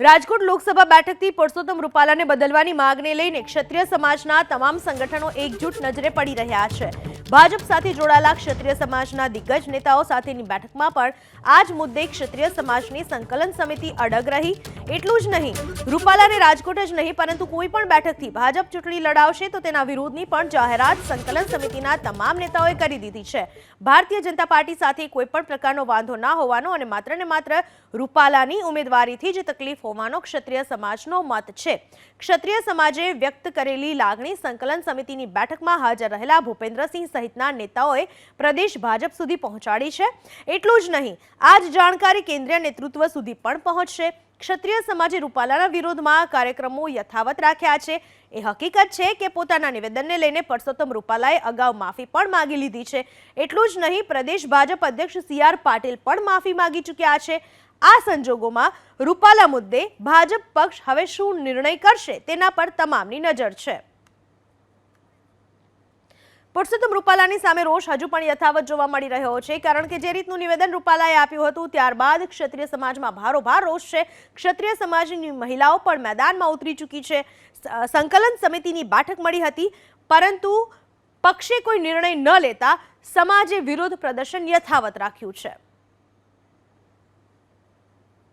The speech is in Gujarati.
રાજકોટ લોકસભા બેઠકથી પુરુષોત્તમ રૂપાલાને બદલવાની માંગને લઈને ક્ષત્રિય સમાજના તમામ સંગઠનો એકજૂટ નજરે પડી રહ્યા છે. ભાજપ સાથે જોડાયેલા ક્ષત્રિય સમાજના દિગ્ગજ નેતાઓ સાથેની બેઠકમાં પણ આ જ મુદ્દે ક્ષત્રિય સમાજની સંકલન સમિતિ અડગ રહી. એટલું જ નહીં રૂપાલાને રાજકોટ જ નહીં, પરંતુ કોઈ પણ બેઠકથી ભાજપ ચૂંટણી લડાવશે તો તેના વિરોધની પણ જાહેરાત સંકલન સમિતિના તમામ નેતાઓએ કરી દીધી છે. ભારતીય જનતા પાર્ટી સાથે કોઈ પણ પ્રકારનો વાંધો ના હોવાનો અને માત્ર ને માત્ર રૂપાલાની ઉમેદવારીથી જ તકલીફ હોવાનો ક્ષત્રિય સમાજનો મત છે. ક્ષત્રિય સમાજે વ્યક્ત કરેલી લાગણી સંકલન સમિતિની બેઠકમાં હાજર રહેલા ભૂપેન્દ્રસિંહ સહિતના નેતાઓએ પ્રદેશ ભાજપ સુધી પહોંચાડી છે. એટલું જ નહીં આ જ જાણકારી કેન્દ્રીય નેતૃત્વ સુધી પણ પહોંચશે. ક્ષત્રિય સમાજે રૂપાલાના વિરોધમાં કાર્યક્રમો યથાવત રાખ્યા છે. એ હકીકત છે કે પોતાના નિવેદનને લઈને પરસોત્તમ રૂપાલાએ અગાઉ માફી પણ માંગી લીધી છે. એટલું જ નહીં, પ્રદેશ ભાજપ અધ્યક્ષ સી આર પાટીલ પણ માફી માંગી ચૂક્યા છે. આ સંજોગોમાં રૂપાલા મુદ્દે ભાજપ પક્ષ હવે શું નિર્ણય કરશે તેના પર તમામની નજર છે. પુરુષોત્તમ રૂપાલાની સામે રોષ હજુ પણ યથાવત જોવા મળી રહ્યો છે, કારણ કે જે રીતનું નિવેદન રૂપાલાએ આપ્યું હતું ત્યારબાદ ક્ષત્રિય સમાજમાં ભારોભાર રોષ છે. ક્ષત્રિય સમાજની મહિલાઓ પણ મેદાનમાં ઉતરી ચૂકી છે. સંકલન સમિતિની બેઠક મળી હતી, પરંતુ પક્ષે કોઈ નિર્ણય ન લેતા સમાજે વિરોધ પ્રદર્શન યથાવત રાખ્યું છે.